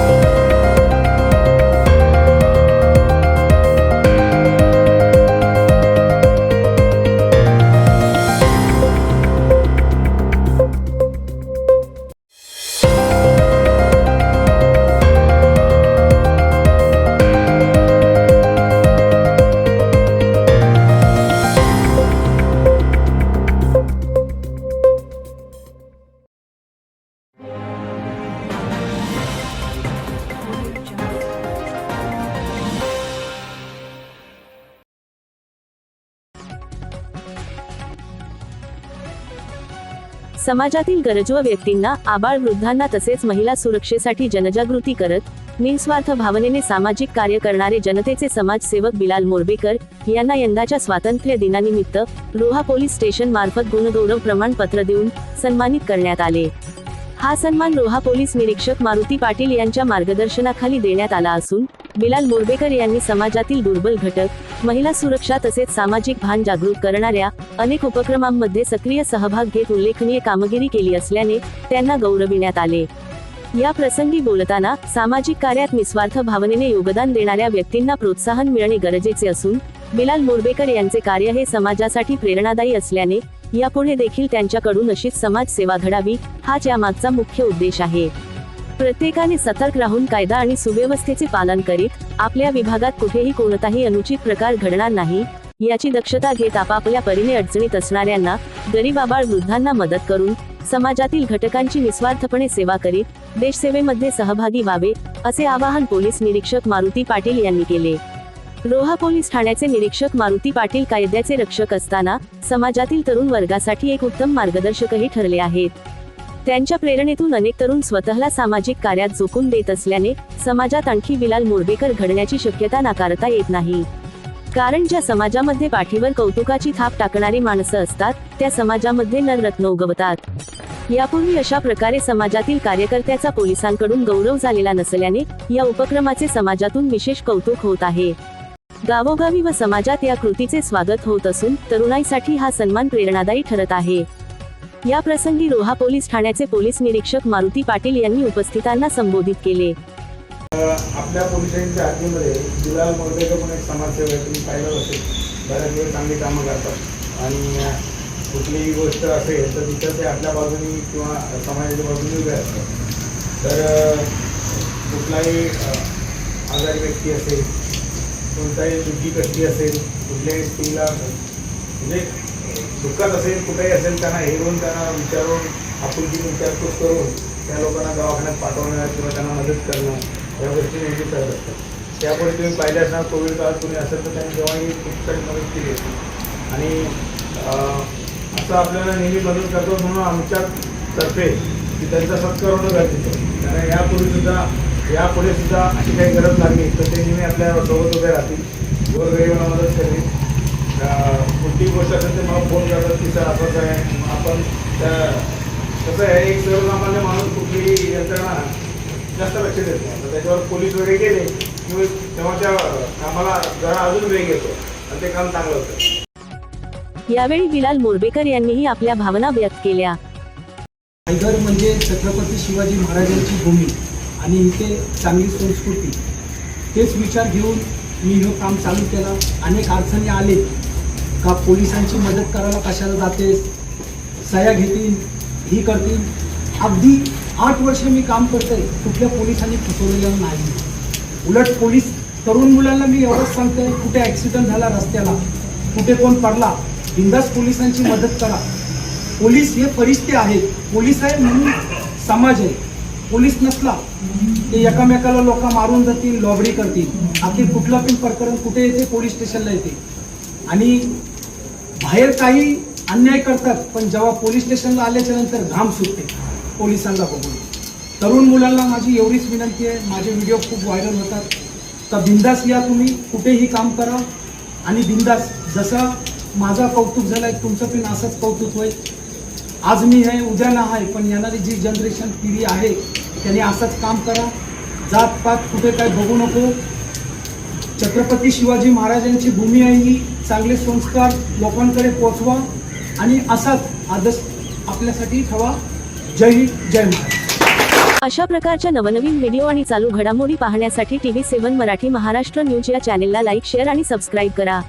Bye. समाजातील गरजू व्यक्तींना आबाळ वृद्धांना तसेच महिला सुरक्षेसाठी जनजागृती करत निस्वार्थ भावनेने सामाजिक कार्य करणारे जनतेचे समाजसेवक बिलाल मोरबेकर यांना यंदाच्या स्वातंत्र्य दिनानिमित्त रोहा पोलीस स्टेशन मार्फत गुणगौरव प्रमाणपत्र देऊन सन्मानित करण्यात आले. हा सन्मान रोहा पोलीस निरीक्षक मारुती पाटील यांच्या मार्गदर्शनाखाली देण्यात आला असून बिलाल मोरबेकर यांनी समाजातील दुर्बल घटक महिला सुरक्षा तसेच सामाजिक भान जागृत करणाऱ्या अनेक उपक्रमांमध्ये सक्रिय सहभाग घेत उल्लेखनीय कामगिरी केली असल्याने त्यांना गौरविण्यात आले. या प्रसंगी बोलताना सामाजिक कार्यात निस्वार्थ भावनेने योगदान देणाऱ्या व्यक्तींना प्रोत्साहन मिळणे गरजेचे असून बिलाल मोरबेकर यांचे कार्य हे समाजासाठी प्रेरणादायी असल्याने यापुढे देखील त्यांच्याकडून अशीच समाजसेवा घडावी हाच यामागचा मुख्य उद्देश आहे. प्रत्येकाने सतर्क राहून कायदा आणि सुव्यवस्थेचे पालन करीत आपल्या विभागात कुठेही कोणताही अनुचित प्रकार घडणार नाही याची दक्षता घेत आपापल्या परीने अडचणीत असणाऱ्यांना गरीब आबाळ वृद्धांना मदत करून समाजातील घटकांची निस्वार्थपणे सेवा करीत देशसेवेमध्ये सहभागी व्हावे असे आवाहन पोलीस निरीक्षक मारुती पाटील यांनी केले. रोहा पोलीस ठाण्याचे निरीक्षक मारुती पाटील कायद्याचे रक्षक असताना समाजातील तरुण वर्गासाठी एक उत्तम मार्गदर्शकही ठरले आहेत. त्यांच्या प्रेरणेतून अनेक तरुण स्वतःला सामाजिक कार्यात झोकून देत असल्याने समाजात आणखी बिलाल मोरबेकर घडण्याची शक्यता नाकारता येत नाही. कारण ज्या समाजामध्ये पाठीवर कौतुकाची थाप टाकणारी माणसं असतात त्या समाजामध्ये नररत्न उगवतात. यापूर्वी अशा प्रकारे समाजातील कार्यकर्त्याचा पोलिसांकडून गौरव झालेला नसल्याने या उपक्रमाचे समाजातून विशेष कौतुक होत आहे. गावोगावी व समाजात या कृतीचे स्वागत होत असून तरुणाईसाठी हा सन्मान प्रेरणादायी ठरत आहे. या प्रसंगी रोहा पोलीस ठाण्याचे पोलीस निरीक्षक मारुती पाटील यांनी उपस्थितांना संबोधित केले. आपल्या पोलिसांच्या हद्दीमध्ये बिलाल मोरबेकर पण एक समाजसेवक आहे तुम्ही पाहिलं असेल. बऱ्याच वेळ चांगली कामं करतात. आणि कुठलीही गोष्ट असेल तर तिथं ते आपल्या बाजूनी किंवा समाजाच्या बाजूने उभे असतात. तर कुठलाही आजारी व्यक्ती असेल कोणताही दुःखी कष्टी असेल कुठल्याही स्त्रीला म्हणजे दुःखात असेल कुठेही असेल त्यांना हेरून त्यांना विचारून आपुलकी विचारपूस करून त्या लोकांना दवाखान्यात पाठवणं किंवा त्यांना मदत करणं या गोष्टी नेहमी करत असतात. त्यापुढे तुम्ही पाहिले असणार कोविड काळात तुम्ही असेल तर त्यांनी जेव्हाही खूप सारी मदत केली होती. आणि असं आपल्याला नेहमी मदत करतो म्हणून आमच्या तर्फे की त्यांचा सत्कार होणं गरजेचं आहे. कारण यापूर्वी सुद्धा यापुढे सुद्धा अशी काही गरज लागली तर ते नेहमी आपल्यासोबत उभे राहतील. गोरगरिबांना मदत करतील. गोष्ट असेल तर मला फोन करतात की सर असंच आहे. आपण त्या कसं आहे एक सर्वसामान्य माणूस कुठलीही यंत्रणा जास्त लक्ष देत नाही. तर त्याच्यावर पोलीस वगैरे गेले किंवा तेव्हा त्या कामाला जरा अजून वेग येतो आणि ते काम चांगलं होतं. यावेळी बिलाल मोरबेकर यांनीही आपल्या भावना व्यक्त केल्या. पालघर म्हणजे छत्रपती शिवाजी महाराजांची भूमी आणि इथे चांगली संस्कृती. तेच विचार घेऊन मी हे काम चालू केलं. अनेक अडचणी आले. का पोलिसांची मदत करायला कशाला जाते सह्या घेतील ही करतील. अगदी आठ वर्ष मी काम करतोय. कुठल्या पोलिसांनी फसवलेलं नाही. उलट पोलीस तरुण मुलांना मी एवढंच सांगतोय कुठे ॲक्सिडेंट झाला रस्त्याला कुठे कोण पडला बिंदास पोलिसांची मदत करा. पोलीस हे फरिश्ते आहेत. पोलीस आहे म्हणून समाज आहे. पोलीस नसला ते एकामेकाला लोक मारून जातील लॉबरी करतील. अखेर कुठला पण प्रकरण कुठे येते पोलीस स्टेशनला येते. आणि बाहेर काही अन्याय करतात पण जेव्हा पोलीस स्टेशनला आल्याच्यानंतर घाम सुटते पोलिसांना बघून. तरुण मुलांना माझी एवढीच विनंती आहे माझे व्हिडिओ खूप व्हायरल होतात. तर बिंदास या तुम्ही कुठेही काम करा. आणि बिंदास जसं माझा कौतुक झालाय तुमचं पण असंच कौतुक होईल. आज मी आहे उद्या ना आहे पण येणारी जी जनरेशन पिढी आहे त्यांनी असंच काम करा. जात पात कुठे काय बघू नको. छत्रपती शिवाजी महाराजांची भूमी आहे ही. चांगले संस्कार लोकांकडे पोचवा आणि असाच आदर्श आपल्यासाठी ठेवा. जय हिंद जय महाराज अशा प्रकारच्या नवनवीन व्हिडिओ आणि चालू घडामोडी पाहण्यासाठी TV seven Marathi Maharashtra news या चॅनेलला लाईक शेअर आणि सबस्क्राईब करा.